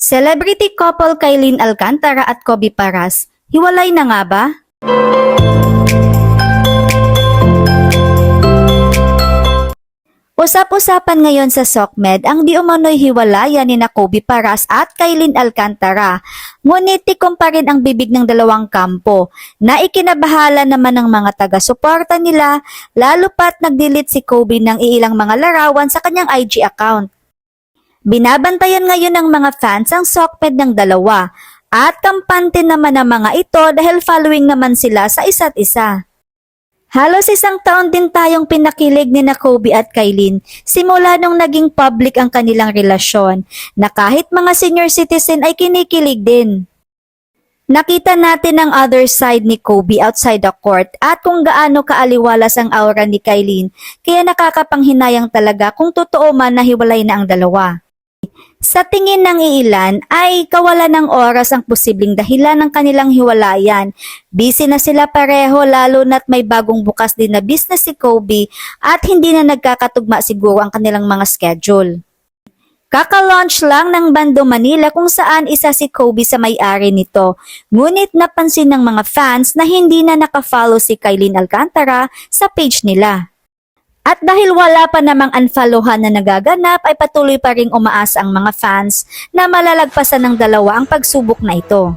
Celebrity couple Kailin Alcantara at Kobe Paras, hiwalay na nga ba? Usap-usapan ngayon sa SOCMED ang di umano'y hiwalayan ni na Kobe Paras at Kailin Alcantara. Ngunit tikom pa rin ang bibig ng dalawang kampo na ikinabahala naman ng mga taga-suporta nila lalo pat nag-delete si Kobe ng iilang mga larawan sa kanyang IG account. Binabantayan ngayon ng mga fans ang SOCMED ng dalawa at kampante naman ang mga ito dahil following naman sila sa isa't isa. Halos isang taon din tayong pinakilig ni na Kobe at Kailin simula nung naging public ang kanilang relasyon na kahit mga senior citizen ay kinikilig din. Nakita natin ang other side ni Kobe outside the court at kung gaano kaaliwalas ang aura ni Kailin kaya nakakapanghinayang talaga kung totoo man na hiwalay na ang dalawa. Sa tingin ng iilan ay kawalan ng oras ang posibleng dahilan ng kanilang hiwalayan. Busy na sila pareho lalo na't may bagong bukas din na business si Kobe at hindi na nagkakatugma siguro ang kanilang mga schedule. Kaka-launch lang ng Bando Manila kung saan isa si Kobe sa may-ari nito. Ngunit napansin ng mga fans na hindi na nakafollow si Kailin Alcantara sa page nila. At dahil wala pa namang unfollowan na nagaganap ay patuloy pa ring umaasa ang mga fans na malalagpasan ng dalawa ang pagsubok na ito.